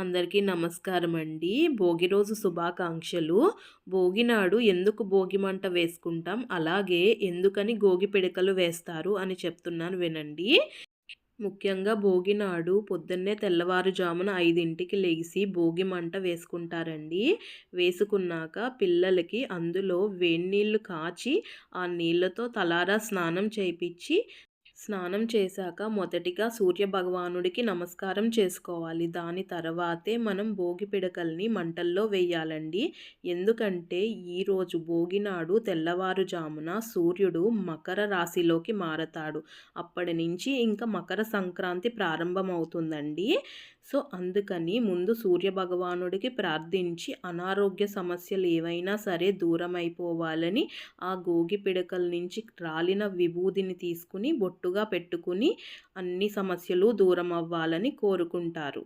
అందరికీ నమస్కారం అండి భోగి రోజు శుభాకాంక్షలు. భోగి నాడు ఎందుకు భోగి మంట వేసుకుంటాం? అలాగే ఎందుకని గోగి పిడకలు వేస్తారు? అని చెప్తున్నాను వినండి. ముఖ్యంగా భోగి నాడు పొద్దున్నే తెల్లవారుజామున ఐదింటికి లేచి భోగి మంట వేసుకుంటారండి. వేసుకున్నాక పిల్లలకి అందులో వేడినీళ్ళు కాచి ఆ నీళ్ళతో తలారా స్నానం చేయించి స్నానం చేశాక మొదటిగా సూర్య భగవానుడికి నమస్కారం చేసుకోవాలి. దాని తర్వాతే మనం భోగి పిడకల్ని మంటల్లో వేయాలండి. ఎందుకంటే ఈరోజు భోగి నాడు తెల్లవారుజామున సూర్యుడు మకర రాశిలోకి మారతాడు. అప్పటి నుంచి ఇంకా మకర సంక్రాంతి ప్రారంభమవుతుందండి. సో అందుకని ముందు సూర్య భగవానుడికి ప్రార్థించి అనారోగ్య సమస్యలు ఏవైనా సరే దూరం అయిపోవాలని ఆ గోగి పిడకల నుంచి రాలిన విభూదిని తీసుకుని బొట్టుగా పెట్టుకుని అన్ని సమస్యలు దూరం అవ్వాలని కోరుకుంటారు.